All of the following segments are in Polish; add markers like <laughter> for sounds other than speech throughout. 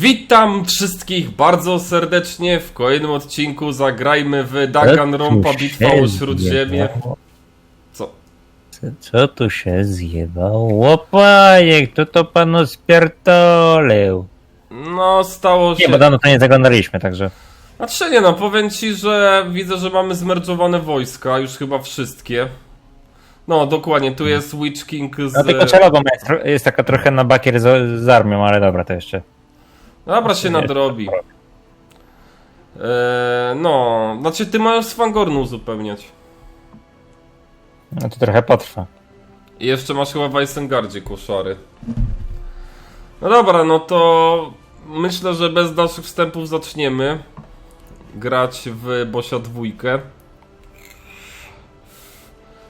Witam wszystkich bardzo serdecznie w kolejnym odcinku Zagrajmy w Danganronpa Bitwa o Śródziemie. Co? Co, co tu się zjebało? Panie, kto to panu spierdolił? No, stało Nie, bo się... dawno to nie zaglądaliśmy, także... Znaczy nie no, powiem ci, że widzę, że mamy zmerdżowane wojska, już chyba wszystkie. No, dokładnie, tu jest Witch King z... No tylko Czelogo jest, jest taka trochę na bakier z, z armią, ale dobra, to jeszcze... Dobra, się nadrobi. Eee, no, znaczy ty masz z Fangornu uzupełniać. No to trochę potrwa. I jeszcze masz chyba w Weissengardzie koszary. No dobra, no to myślę, że bez dalszych wstępów zaczniemy grać w Bosia dwójkę.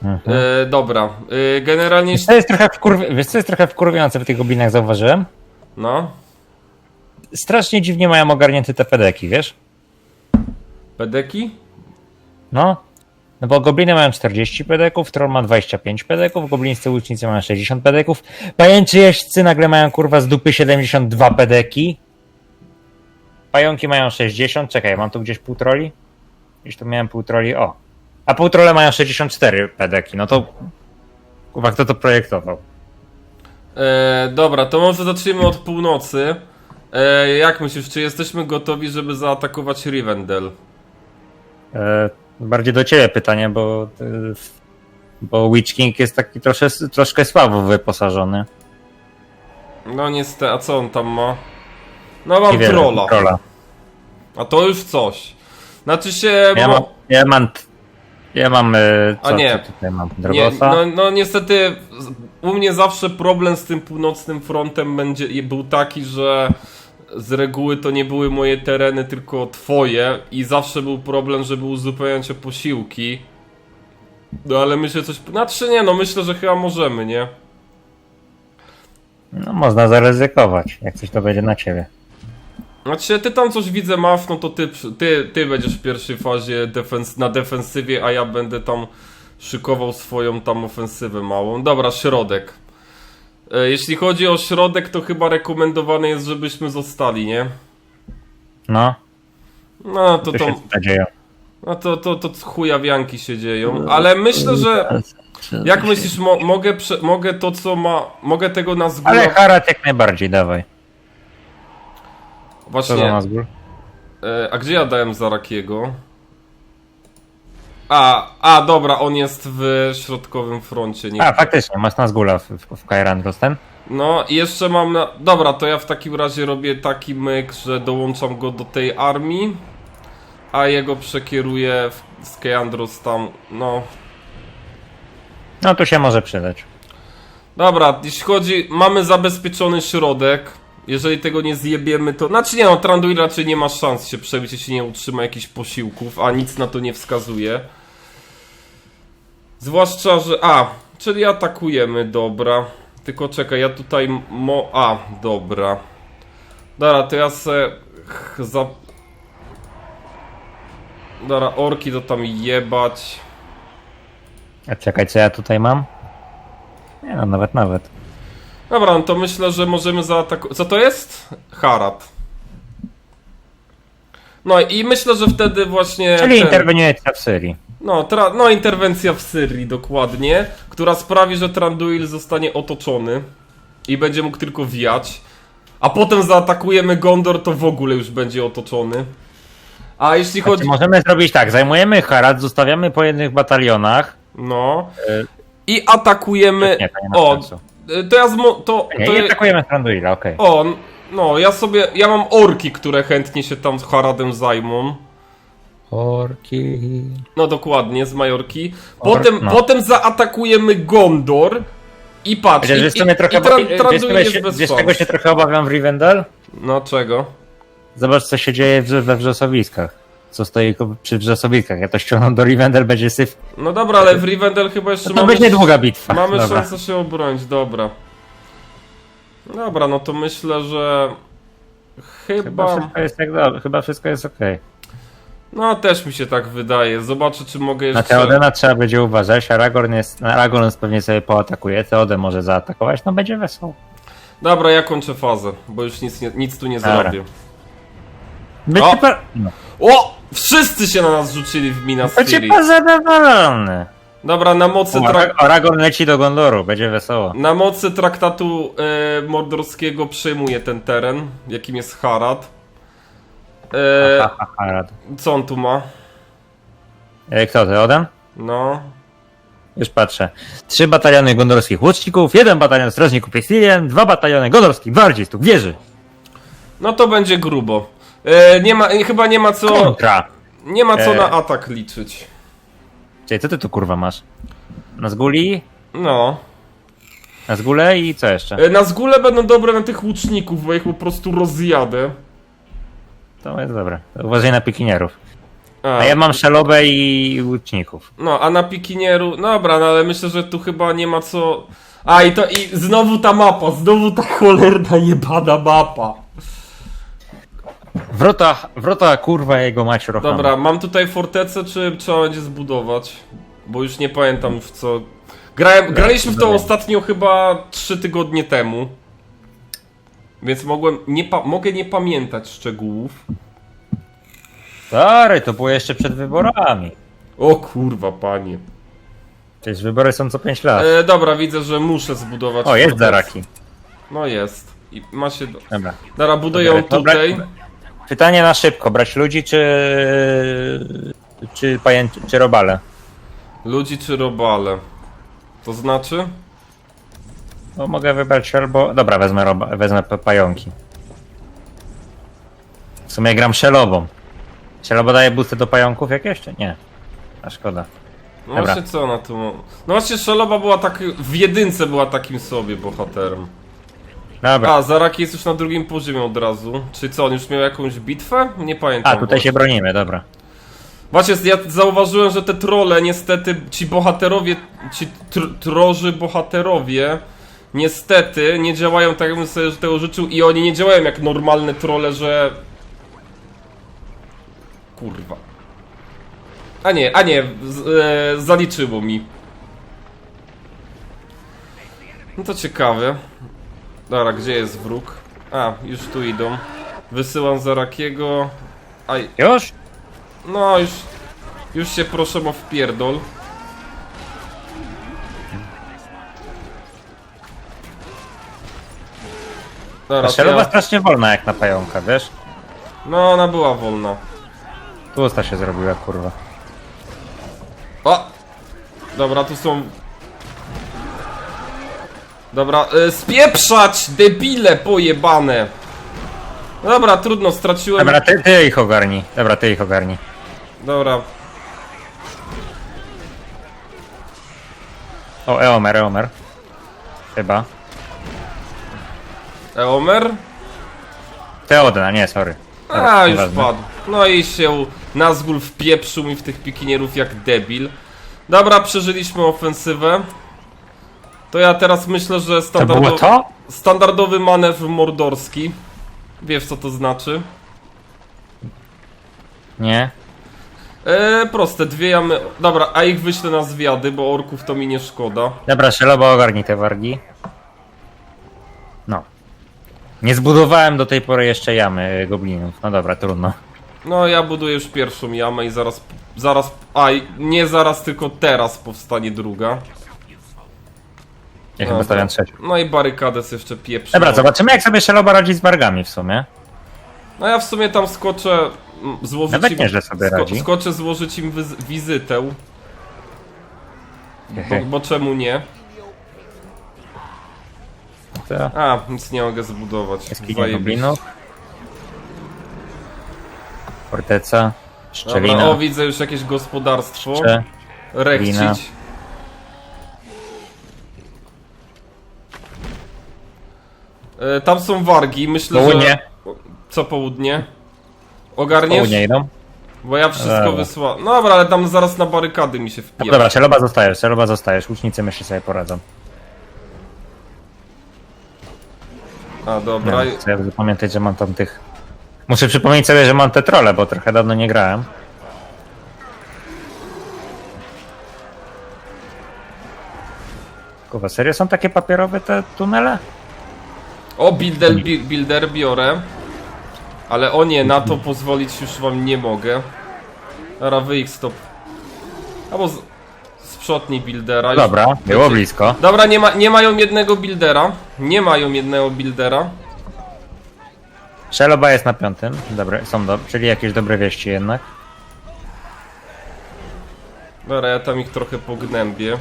Mhm. E, dobra, e, generalnie... Wiesz co jest trochę wkurwi... Wiesz co jest trochę wkurwiające w tych goblinach, zauważyłem? No, Strasznie dziwnie mają ogarnięte te pedeki, wiesz? pedeki? No. No bo gobliny mają 40 pedeków, troll ma 25 pedeków, goblińscy łucznicy mają 60 pedeków, pajęczy jeźdźcy nagle mają kurwa z dupy 72 pedeki. Pająki mają 60, czekaj, mam tu gdzieś pół troli? Gdzieś tu miałem pół troli, o. A pół trole mają 64 pedeki, no to... Kurwa, kto to projektował? E, dobra, to może zaczniemy od północy. E, jak myślisz, czy jesteśmy gotowi, żeby zaatakować Rivendell? E, bardziej do ciebie pytanie, bo... E, bo Witch King jest taki trosze, troszkę słabo wyposażony. No niestety, a co on tam ma? No mam Niewiele, trolla. trolla. A to już coś. Znaczy się. Ja mam, ja mam, ja mam, e, A co, nie. co tutaj mam, nie, no, no niestety u mnie zawsze problem z tym północnym frontem będzie i był taki, że z reguły to nie były moje tereny, tylko twoje i zawsze był problem, żeby uzupełniać o posiłki. No ale myślę coś. Znaczy nie, no myślę, że chyba możemy, nie? No można zaryzykować, jak coś to będzie na ciebie. Znaczy, ty tam coś widzę masz, no to ty, ty, ty będziesz w pierwszej fazie defens na defensywie, a ja będę tam szykował swoją tam ofensywę małą. Dobra, środek. E, Jeśli chodzi o środek, to chyba rekomendowane jest, żebyśmy zostali, nie? No, No to to no to, to, to chujawianki się dzieją, ale myślę, że jak myślisz, mo mogę, mogę to co ma, mogę tego na zgół... Ale Harat jak najbardziej, dawaj. Co za Właśnie, nas gór? E, a gdzie ja dałem Zarakiego? A, a dobra, on jest w środkowym froncie. Nie... A, faktycznie, masz nas góra w, w, w Kairan Rosten. No i jeszcze mam na... Dobra, to ja w takim razie robię taki myk, że dołączam go do tej armii, a jego przekieruję w... z Keandros tam, no... No tu się może przydać. Dobra, jeśli chodzi... Mamy zabezpieczony środek. Jeżeli tego nie zjebiemy, to... Znaczy nie no, Tranduil raczej nie ma szans się przebić, jeśli nie utrzyma jakichś posiłków, a nic na to nie wskazuje. Zwłaszcza, że... A, czyli atakujemy, dobra. Tylko czekaj, ja tutaj mo... A, dobra. Dobra, to ja se... ch- Za... Dobra, orki to tam jebać. A czekaj, co ja tutaj mam? Nie no, nawet, nawet. Dobra, no to myślę, że możemy zaatakować. Co to jest? Harat. No i myślę, że wtedy właśnie. Czyli ten- interweniujecie w Syrii. No, tra... no, interwencja w Syrii, dokładnie. Która sprawi, że Tranduil zostanie otoczony i będzie mógł tylko wijać. A potem zaatakujemy Gondor, to w ogóle już będzie otoczony. A jeśli chodzi. Znaczy, możemy zrobić tak, zajmujemy Harat, zostawiamy po jednych batalionach. No. E, I atakujemy. Nie, nie O, y, to ja zmo... to, Nie, to nie atakujemy Stranduila, okej. O, n- no, ja sobie, ja mam orki, które chętnie się tam z Haradem zajmą. Orki. No dokładnie, z Majorki. Ork, Potem, no. potem zaatakujemy Gondor i patrz, Chociaż i, wiesz, i, co mnie trochę i tra, wiesz, Tranduil czego jest się, bez wiesz czego się trochę obawiam w Rivendell? No czego? Zobacz, co się dzieje w- we wrzosowiskach. Co stoi przy wrzosowiskach. Jak to ściągną do Rivendell, będzie syf. No dobra, ale w Rivendell chyba jeszcze No to mamy, będzie długa bitwa. mamy Dobra. szansę się obronić, dobra. Dobra, no to myślę, że Chyba chyba... wszystko jest dobrze, chyba wszystko jest okej. No też mi się tak wydaje. Zobaczę, czy mogę Na jeszcze... Teodena trzeba będzie uważać. Aragorn jest. Aragorn pewnie sobie poatakuje. Teoden może zaatakować. No będzie wesoło. Dobra, ja kończę fazę, bo już nic, nie, nic tu nie Dobra. zrobię. O! no. O! Wszyscy się na nas rzucili w Minas Będzie Tirith. pan zadowolony. Dobra, na mocy, O, trak Aragon leci do Gondoru, będzie wesoło. na mocy traktatu e, mordorskiego przejmuje ten teren, jakim jest Harad. E, Ha, ha, ha, rad. co on tu ma? E, Kto to, Oden? No. Już patrzę. Trzy bataliony gondorskich łuczników, jeden batalion strażników Pestilien, dwa bataliony gondorskich gwardzistów, wieży. No to będzie grubo. E, nie ma, chyba nie ma co, Kontra. nie ma co E. na atak liczyć. Czyli co ty tu kurwa masz? Na zguli, No. na zgulę i co jeszcze? E, na zgóle będą dobre na tych łuczników, bo ich po prostu rozjadę. To jest dobre. Uważaj na pikinierów. A, A ja mam szelobę i łuczników. No, a na pikinieru. Dobra, no ale myślę, że tu chyba nie ma co. A i to i znowu ta mapa, znowu ta cholerna jebana mapa. Wrota, wrota kurwa jego mać rochama. Dobra, mam tutaj fortecę, czy trzeba będzie zbudować? Bo już nie pamiętam w co. Grałem, graliśmy w to dobra. ostatnio chyba 3 tygodnie temu. Więc mogłem nie mogę nie pamiętać szczegółów. Stary, to było jeszcze przed wyborami. O kurwa, panie. Przecież wybory są co 5 lat. E, dobra, widzę, że muszę zbudować. O, jest fortecę. Zaraki. No jest. I ma się. Do... Dobra. Dobra, buduję ją Dobra, tutaj. Pytanie na szybko, brać ludzi czy... czy pajęczy, czy robale? Ludzi czy robale? To znaczy? No mogę wybrać albo... Dobra, wezmę, roba... wezmę pa- pająki. W sumie gram szelową. Szeloba daje boosty do pająków jakieś, czy nie? A szkoda. No Dobra. właśnie co ona tu ma? No właśnie Szaloba była tak, w jedynce była takim sobie bohaterem. Dobra. A, Zaraki jest już na drugim poziomie od razu. Czyli co, on już miał jakąś bitwę? Nie pamiętam. A, tutaj się bronimy, dobra. Właśnie, ja zauważyłem, że te trolle niestety, ci bohaterowie, ci tr troży bohaterowie niestety nie działają tak, jakbym sobie tego życzył i oni nie działają jak normalne trolle, że... Kurwa. A nie, a nie, z, e, zaliczyło mi. No to ciekawe. Dobra, gdzie jest wróg? A, już tu idą. Wysyłam Zarakiego. Aj, Już? no już, już się proszę o wpierdol. Dobra, to ja, strasznie wolna jak na pająka, wiesz? no ona była wolna. Tłusta się zrobiła, kurwa. O! Dobra, tu są... Dobra, y, spieprzać, debile pojebane! Dobra, trudno, straciłem... Dobra, ty, ty ich ogarnij. Dobra, ty ich ogarnij. Dobra, O, Eomer, Eomer. Chyba. Eomer? Teodena, nie, sorry. Dobra, A, już nieważne. padł. No i się Nazgul wpieprzył mi w tych pikinierów jak debil. Dobra, przeżyliśmy ofensywę. To ja teraz myślę, że standardo... było to? standardowy manewr mordorski. Wiesz co to znaczy? Nie. Eee, proste, dwie jamy... Dobra, a ich wyślę na zwiady, bo orków to mi nie szkoda. Dobra, szeloba ogarnij te wargi. No. Nie zbudowałem do tej pory jeszcze jamy y, goblinów. No dobra, trudno. No, ja buduję już pierwszą jamę i zaraz... Zaraz... A, nie zaraz, tylko teraz powstanie druga. Ja No, chyba stawiam trzecią. No i barykades jeszcze pieprzy. Dobra, zobaczymy jak sobie szeloba radzi z wargami w sumie. No ja w sumie tam skoczę mm, złożyć Nawet im, nieźle sobie radzi. skoczę złożyć im wiz wizytę, bo, bo czemu nie? To A, nic nie mogę zbudować. Zajebiście. goblinów. Forteca. Dobra, Szczelina. o widzę już jakieś gospodarstwo. Cze- Rechcić. Lina. E, tam są wargi, myślę, Południe. że... Co południe? Ogarniesz? Południe idą. Bo ja wszystko Dobra. wysłałem. No dobra, ale tam zaraz na barykady mi się No wpije. dobra, szeloba zostajesz, szeloba zostajesz. Łucznicy myślę sobie poradzą. A dobra. No, chcę zapamiętać, że mam tam tych... Muszę przypomnieć sobie, że mam te trole, bo trochę dawno nie grałem. Kurwa, serio są takie papierowe te tunele? O, builder, bi, builder biorę. Ale o nie, na to pozwolić już wam nie mogę. Dobra, wy ich stop. Albo z, sprzątnij buildera. już Dobra, było będzie- blisko. Dobra, nie, ma, nie mają jednego buildera. Nie mają jednego buildera. Szeloba jest na piątym. Dobre, są do, czyli jakieś dobre wieści jednak. Dobra, ja tam ich trochę pognębię.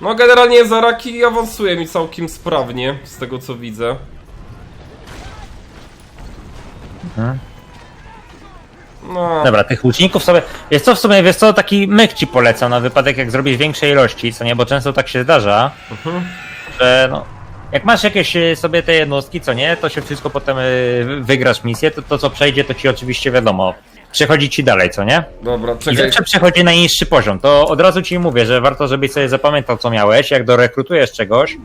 No generalnie Zaraki awansuje mi całkiem sprawnie, z tego co widzę. Mhm. No, Dobra, tych łuczników sobie. Jest co w sumie, wiesz co, taki myk ci polecam na wypadek jak zrobisz większej ilości, co nie, bo często tak się zdarza, Mhm. że no. Jak masz jakieś y, sobie te jednostki, co nie, to się wszystko potem y, wygrasz misję, to to co przejdzie, to ci oczywiście wiadomo. Przechodzi ci dalej, co nie? dobra, I czekaj. zawsze przechodzi na niższy poziom. To od razu ci mówię, że warto, żebyś sobie zapamiętał, co miałeś, jak dorekrutujesz czegoś.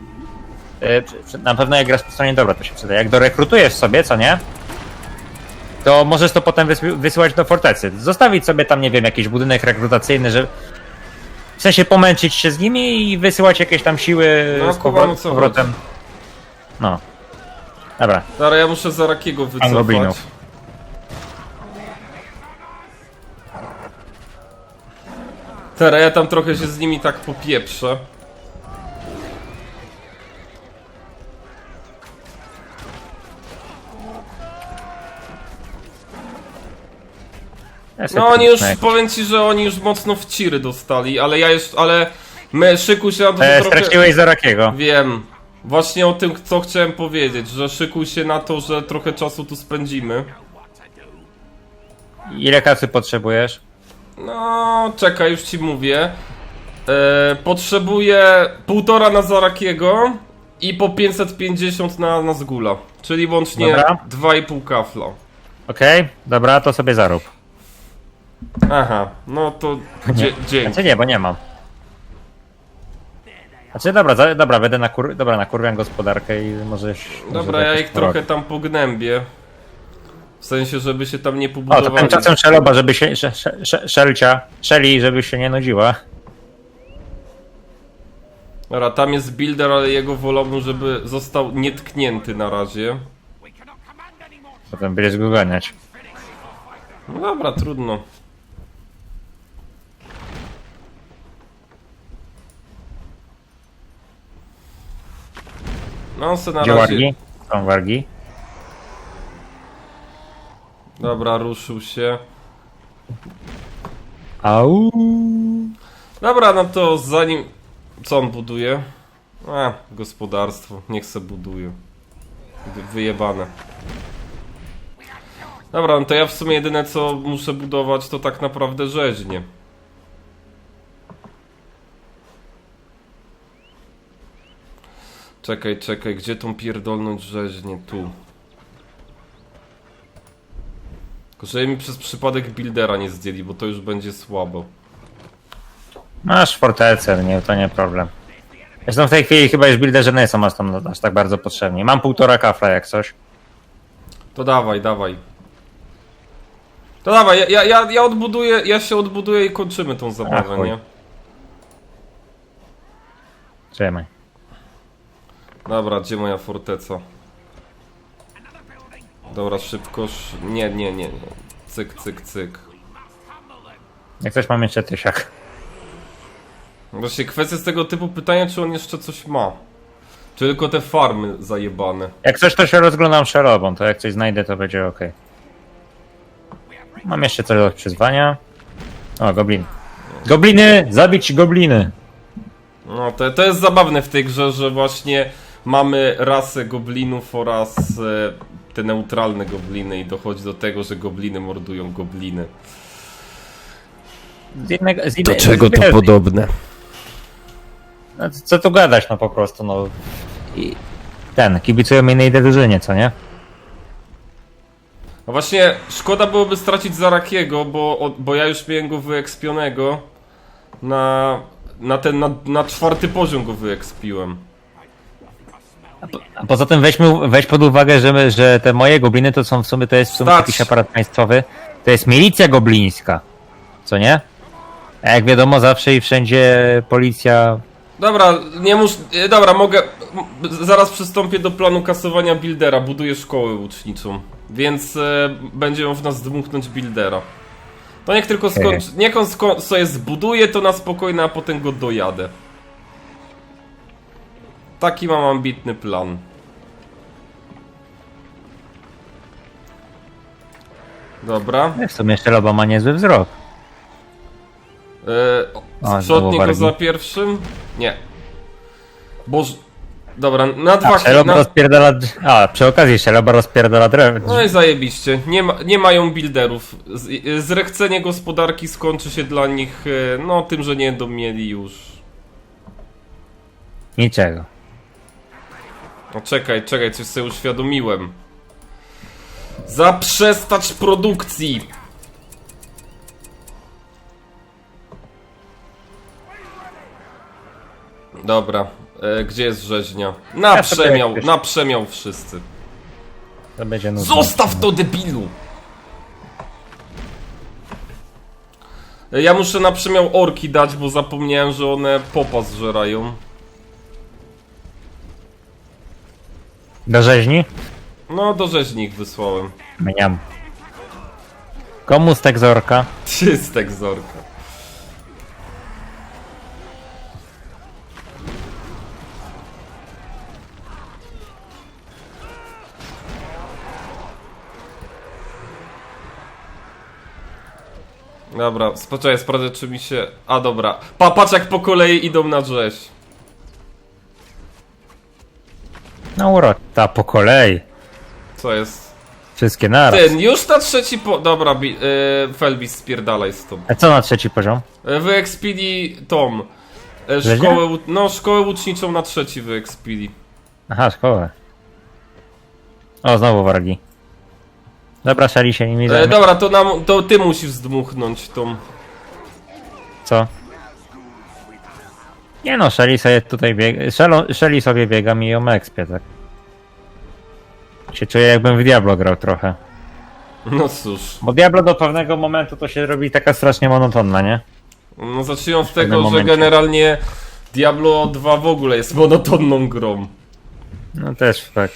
przy- przy- Na pewno jak grasz po stronie dobra, to się przyda. Jak dorekrutujesz sobie, co nie? To możesz to potem wys- wysyłać do fortecy. Zostawić sobie tam, nie wiem, jakiś budynek rekrutacyjny, że w sensie pomęczyć się z nimi i wysyłać jakieś tam siły No, z kumam, powro- o co powrotem. No. Dobra. Dobra, ja muszę Zarakiego wycofać. Teraz ja tam trochę się z nimi tak popieprzę. No oni już, kliknę. powiem ci, że oni już mocno w ciry dostali, ale ja już, ale my szykuj się na to, że E, trochę... straciłeś. Wiem. Właśnie o tym, co chciałem powiedzieć, że szykuj się na to, że trochę czasu tu spędzimy. Ile kasy potrzebujesz? No, czekaj, już ci mówię. E, potrzebuję półtora na Zarakiego i po 550 na, na Zgula. Czyli łącznie Dobra. 2,5 kafla. Okej, dobra, to sobie zarób. Aha, no to <laughs> dzie, dzięki. Znaczy nie, bo nie mam. Znaczy dobra, za, dobra, będę na kur... dobra, nakurwiam gospodarkę i możesz... Dobra, może ja jakoś ich trochę tam pognębię. W sensie, żeby się tam nie O, pobudowali. to tymczasem Szeloba, żeby się... Sze, sze, sze, szelcia, Szeli, żeby się nie nudziła. Dobra, tam jest builder, ale jego wolałbym, żeby został nietknięty na razie. Potem będziesz go ganiać. No dobra, trudno. No se na Gdzie razie... wargi? Są wargi. Dobra, ruszył się. Au. Dobra, no to zanim... Co on buduje? A, gospodarstwo. Niech se buduje. Wy- Wyjebane. Dobra, no to ja w sumie jedyne co muszę budować to tak naprawdę rzeźnie. Czekaj, czekaj, gdzie tą pierdolnąć rzeźnię? Tu. Tylko żeby mi przez przypadek buildera nie zdjęli, bo to już będzie słabo. Masz fortecę, nie, to nie problem. Zresztą w tej chwili chyba już builderzy nie są aż, tam, aż tak bardzo potrzebni. Mam półtora kafla jak coś. To dawaj, dawaj. To dawaj, ja, ja, ja, ja odbuduję, ja się odbuduję i kończymy tą zabawę, chuj. nie? Trzymaj. Dobra, gdzie moja forteca? Dobra, szybko. sz- Nie, nie, nie, nie. Cyk, cyk, cyk. Jak coś mam jeszcze tysiak. Właśnie kwestia z tego typu pytania, czy on jeszcze coś ma. Czy tylko te farmy zajebane. Jak coś, to się rozglądam szerobą, to jak coś znajdę, to będzie ok. Mam jeszcze coś do przyzwania. O, goblin. Gobliny! Zabić gobliny! No, to, to jest zabawne w tej grze, że właśnie mamy rasę goblinów oraz e, te neutralne gobliny i dochodzi do tego, że gobliny mordują gobliny. Z innego, z innego, z, wiesz, podobne? no, Co tu gadać, no po prostu, no. I ten, kibicują innej drużynie, co nie? No właśnie, szkoda byłoby stracić Zarakiego, bo, bo ja już miałem go wyekspionego na, na ten, na, na czwarty poziom go wyekspiłem. A poza tym weźmy, weź pod uwagę, że, my- że te moje gobliny to są w sumie, to jest w sumie Stać. jakiś aparat państwowy. To jest milicja goblińska. Co nie? A jak wiadomo, zawsze i wszędzie policja. Dobra, nie mus... e, Dobra, mogę... m, zaraz przystąpię do planu kasowania buildera, buduję szkołę łuczniczą, więc e, będzie on w nas dmuchnąć buildera. To niech tylko skończy, niech on sko- sobie zbuduje to na spokojnie, a potem go dojadę. Taki mam ambitny plan. Dobra. W sumie jeszcze Loba ma niezły wzrok. Go wargi. za pierwszym? Nie. Boż... Dobra, na dwa A, Szeloba na... rozpierdala... A, przy okazji Szeloba rozpierdala drew. No i zajebiście. Nie, ma, nie mają builderów. Z, zrechcenie gospodarki skończy się dla nich, e, no, tym, że nie będą mieli już. Niczego. No czekaj, czekaj, coś sobie uświadomiłem. Zaprzestać produkcji! Dobra, e, gdzie jest rzeźnia? Na Ja sobie przemiał, na przemiał wszyscy. To będzie nudne. Zostaw to debilu! E, Ja muszę na przemiał orki dać, bo zapomniałem, że one popa zżerają. Do rzeźni? No, do rzeźni ich wysłałem. Mniam. Komu z Tegzorka? Czystek zorka. Dobra, poczekaj, sprawdzę czy mi się... A dobra, pa, patrz jak po kolei idą na rzeź. No urota, po kolei. Co jest? Wszystkie naraz. Ten, już na trzeci po... Dobra, bi... yy, Felbis spierdalaj stąd. A co na trzeci poziom? E, Wyekspili Tom. E, Rzeźnia? Szkołę, no, szkołę łuczniczą na trzeci wyekspili. Aha, szkołę. O, znowu wargi. Dobra, szali się nimi E, zajmę. dobra, to, nam, to ty musisz zdmuchnąć tą. Co? Nie no, Shelly sobie tutaj biega. Shelo- Shelly sobie biega mi ją ekspie, tak? Się czuję jakbym w Diablo grał trochę. No cóż. Bo Diablo do pewnego momentu to się robi taka strasznie monotonna, nie? No zacznijmy od tego, że momencie. generalnie Diablo 2 w ogóle jest monotonną grą. No też tak.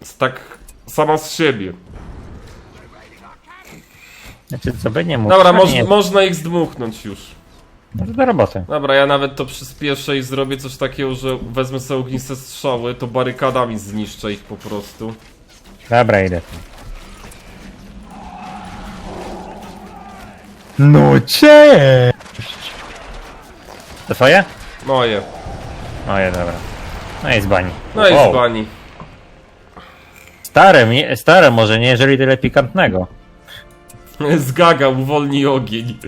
Jest tak sama z siebie. Znaczy, co by nie mógł. Dobra, moż, nie, można ich zdmuchnąć już. No to do roboty. Dobra, ja nawet to przyspieszę i zrobię coś takiego, że wezmę sobie ogniste strzały, to barykadami zniszczę ich po prostu. Dobra, idę. No cześć! To twoje? Moje. Moje, dobra. No i z bani. No i z bani. Stare, mi- stare może nie, jeżeli tyle pikantnego. <laughs> Z gaga, uwolnij ogień.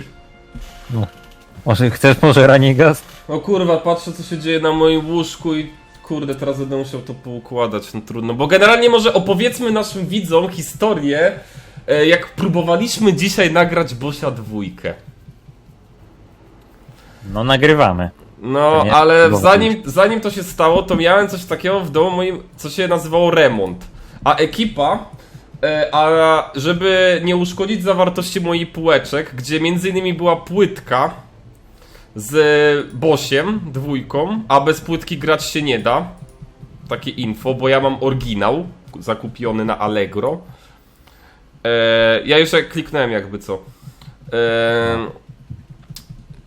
Może chcesz może Ranigas? O kurwa, patrzę co się dzieje na moim łóżku i kurde, teraz będę musiał to poukładać, no trudno. Bo generalnie może opowiedzmy naszym widzom historię, e, jak próbowaliśmy dzisiaj nagrać Bosia dwójkę. No nagrywamy. No, nie ale zanim, zanim to się stało, to miałem coś takiego w domu moim, co się nazywało remont. A ekipa, e, a żeby nie uszkodzić zawartości moich półeczek, gdzie między innymi była płytka z Bosiem, dwójką, a bez płytki grać się nie da. Takie info, bo ja mam oryginał zakupiony na Allegro. E, ja już kliknąłem jakby co. E,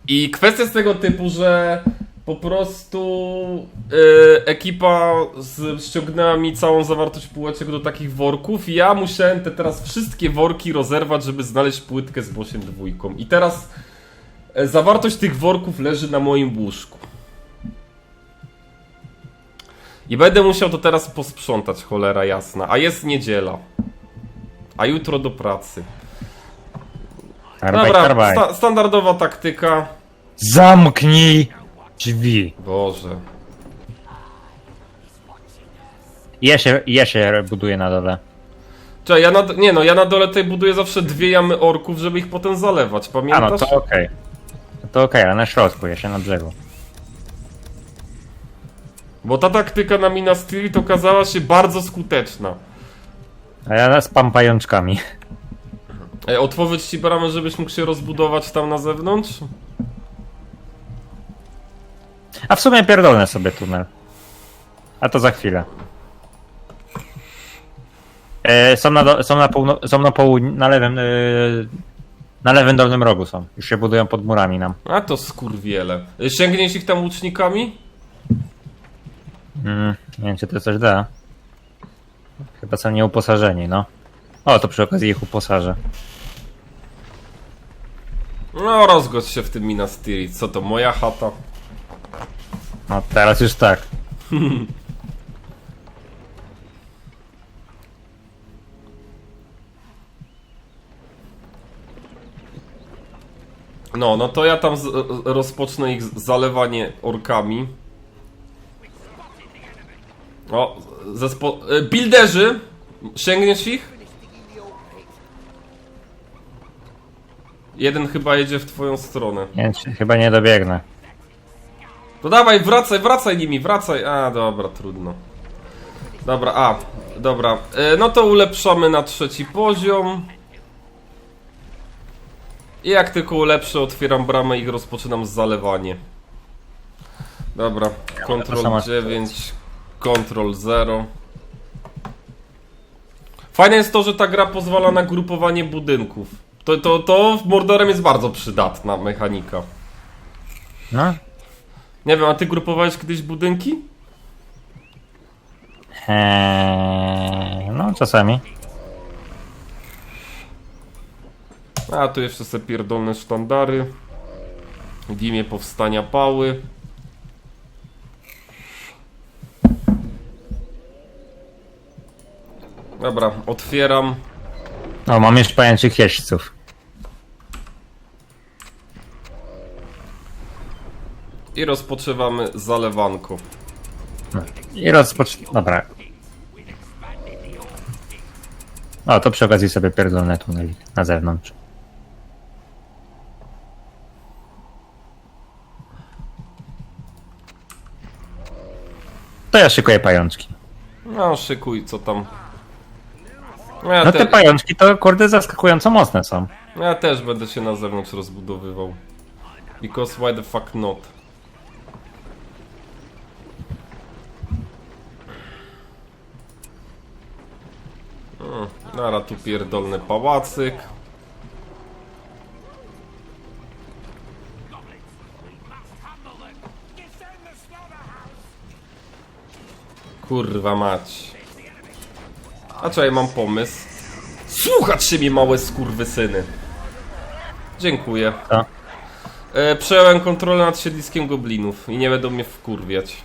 I kwestia jest tego typu, że po prostu e, ekipa z, ściągnęła mi całą zawartość półeczek do takich worków i ja musiałem te teraz wszystkie worki rozerwać, żeby znaleźć płytkę z Bosiem dwójką. I teraz zawartość tych worków leży na moim łóżku. I będę musiał to teraz posprzątać, cholera jasna. A jest niedziela. A jutro do pracy. Arbeit, Dobra, arbeit. sta standardowa taktyka. Zamknij drzwi. Boże. Ja się, ja się buduję na dole. Czekaj, ja na, nie no, ja na dole tutaj buduję zawsze dwie jamy orków, żeby ich potem zalewać, A pamiętasz? no to okej. To okej, ale na środku, ja się na brzegu. Bo ta taktyka na Minas Tirith okazała się bardzo skuteczna. A ja spam pajączkami. E, otworzyć ci bramę, żebyś mógł się rozbudować tam na zewnątrz? A w sumie pierdolę sobie tunel. A to za chwilę. E, są na, do, są na, są na, południe, na lewym, e, na lewym dolnym rogu są. Już się budują pod murami nam. A to skurwiele. Sięgniesz ich tam łucznikami? Mm, nie wiem, czy to coś da. Chyba są nieuposażeni, no. O, to przy okazji ich uposażę. No, rozgodź się w tym Minas Tirith. Co to, moja chata? No, teraz już tak. <laughs> No, no to ja tam z, rozpocznę ich zalewanie orkami. O, zespo... e, Builderzy! Sięgniesz ich? Jeden chyba jedzie w twoją stronę. Nie, chyba nie dobiegnę. To dawaj, wracaj, wracaj nimi, wracaj. A, dobra, trudno. Dobra, a, dobra. E, no to ulepszamy na trzeci poziom. I jak tylko ulepszę, otwieram bramę i rozpoczynam zalewanie. Dobra, Ctrl sama- 9, Ctrl 0. Fajne jest to, że ta gra pozwala na grupowanie budynków. To, to, to w Mordorem jest bardzo przydatna mechanika. No. Nie wiem, a ty grupowałeś kiedyś budynki? Eee, no, czasami. A tu jeszcze sobie pierdolne sztandary. W imię powstania pały. Dobra, otwieram. O, mam już pajęczych jeźdźców. I rozpoczywamy zalewanko. I rozpocz... Dobra. O, to przy okazji sobie pierdolne tuneli na zewnątrz. To ja szykuję pajączki. No, szykuj, co tam. No ja, No te te, pajączki to kurde zaskakująco mocne są. ja też będę się na zewnątrz rozbudowywał. Because why the fuck not? Hmm, Nara tu pierdolny pałacyk. Kurwa mać. A czekaj, mam pomysł. Słuchać się mi małe skurwysyny. Dziękuję. Co? E, przejąłem kontrolę nad siedliskiem goblinów i nie będą mnie wkurwiać.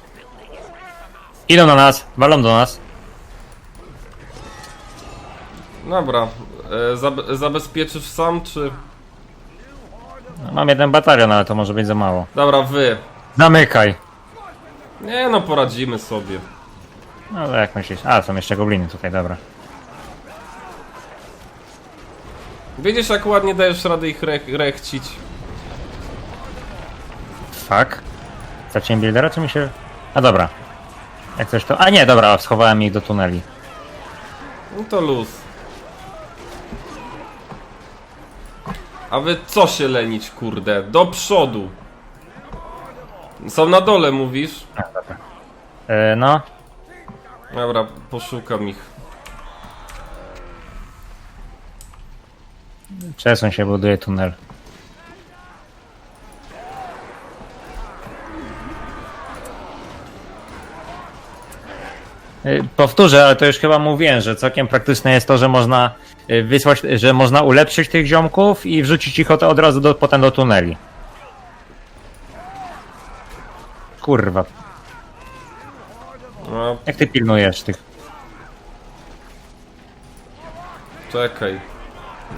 Idą na nas, walą do nas. Dobra, e, zabe zabezpieczysz sam, czy... No, Mam jeden batalion, ale to może być za mało. Dobra, wy. Zamykaj. Nie no, poradzimy sobie. No to jak myślisz? A, są jeszcze gobliny tutaj, dobra. Widzisz, jak ładnie dajesz radę ich re rechcić. Fuck. Straciłem buildera, czy mi się... A dobra. Jak coś to... A nie, dobra, schowałem ich do tuneli. No to luz. A wy co się lenić, kurde? Do przodu. Są na dole, mówisz? A, dobra. E, no, Dobra, poszukam ich. przesuń się, buduje tunel. E, Powtórzę, ale to już chyba mówiłem, że całkiem praktyczne jest to, że można e, wysłać, że można ulepszyć tych ziomków i wrzucić ich od, od razu do, potem do tuneli. Kurwa, No, jak ty pilnujesz tych? czekaj.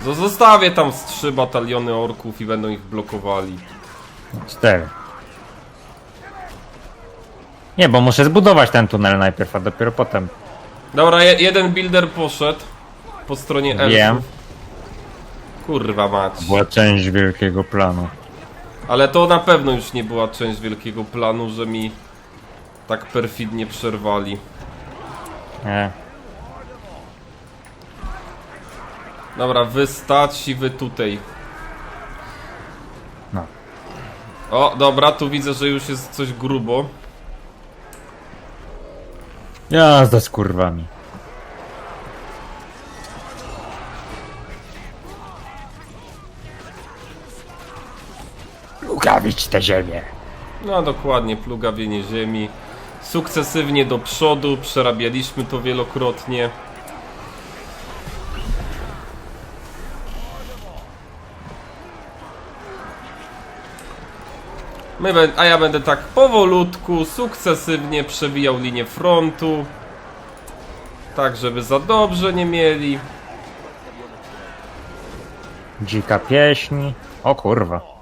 Zostawię tam z trzy bataliony orków i będą ich blokowali. Cztery. Nie, bo muszę zbudować ten tunel najpierw, a dopiero potem. Dobra, je, jeden builder poszedł po stronie elfów. Wiem. Kurwa mać. Była część wielkiego planu. Ale to na pewno już nie była część wielkiego planu, że mi tak perfidnie przerwali. Nie. Dobra, wy stać i wy tutaj. No. O, dobra, tu widzę, że już jest coś grubo. Jazda z kurwami. Lugawić tę ziemię. No dokładnie, plugawienie ziemi. Sukcesywnie do przodu, przerabialiśmy to wielokrotnie. My, a ja będę tak powolutku, sukcesywnie przebijał linię frontu. Tak, żeby za dobrze nie mieli. Dzika pieśń. O kurwa.